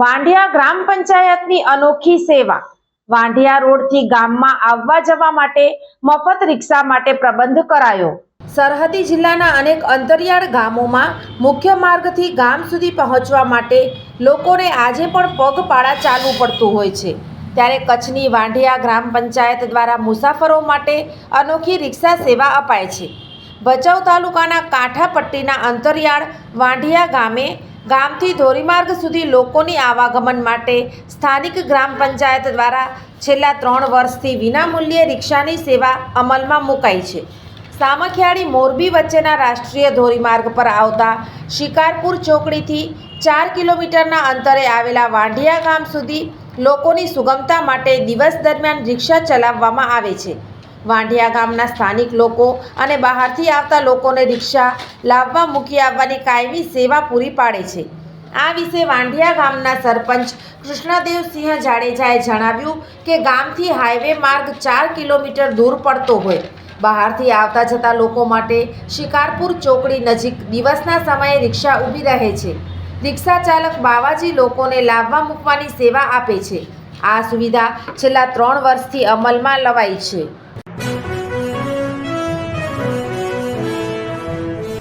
Vandhiya ગ્રામ પંચાયતની અનોખી સેવા. વાંઢિયા રોડથી ગામમાં આવવા જવા માટે મફત રિક્ષા માટે પ્રબંધ કરાયો. સરહદી જિલ્લાના અનેક અંતરિયાળ ગામોમાં મુખ્ય માર્ગથી ગામ સુધી પહોંચવા માટે લોકોને આજે પણ પગપાળા ચાલવું પડતું હોય છે. ત્યારે કચ્છની વાંઢિયા ગ્રામ પંચાયત દ્વારા મુસાફરો માટે અનોખી રિક્ષા સેવા અપાય છે. ભચાઉ તાલુકાના કાંઠાપટ્ટીના અંતરિયાળ વાંઢિયા ગામે ગામથી ધોરીમાર્ગ સુધી લોકોની આવાગમન માટે સ્થાનિક ગ્રામ પંચાયત દ્વારા છેલ્લા ત્રણ વર્ષથી વિનામૂલ્યે રિક્ષાની સેવા અમલમાં મુકાઈ છે. સામખિયાળી મોરબી વચ્ચેના રાષ્ટ્રીય ધોરીમાર્ગ પર આવતા શિકારપુર ચોકડીથી ચાર કિલોમીટરના અંતરે આવેલા વાંઢિયા ગામ સુધી લોકોની સુગમતા માટે દિવસ દરમિયાન રિક્ષા ચલાવવામાં આવે છે. વાંઢિયા ગામના સ્થાનિક લોકો અને બહારથી આવતા લોકોને રિક્ષા લાવવા મૂકી આવવાની કાયમી સેવા પૂરી પાડે છે. આ વિશે વાંઢિયા ગામના સરપંચ કૃષ્ણદેવસિંહ જાડેજાએ જણાવ્યું કે ગામથી હાઈવે માર્ગ ચાર કિલોમીટર દૂર પડતો હોય. બહારથી આવતા જતા લોકો માટે શિકારપુર ચોકડી નજીક દિવસના સમયે રિક્ષા ઊભી રહે છે. રિક્ષા ચાલક બાવાજી લોકોને લાવવા મૂકવાની સેવા આપે છે. આ સુવિધા છેલ્લા ત્રણ વર્ષથી અમલમાં લવાઈ છે.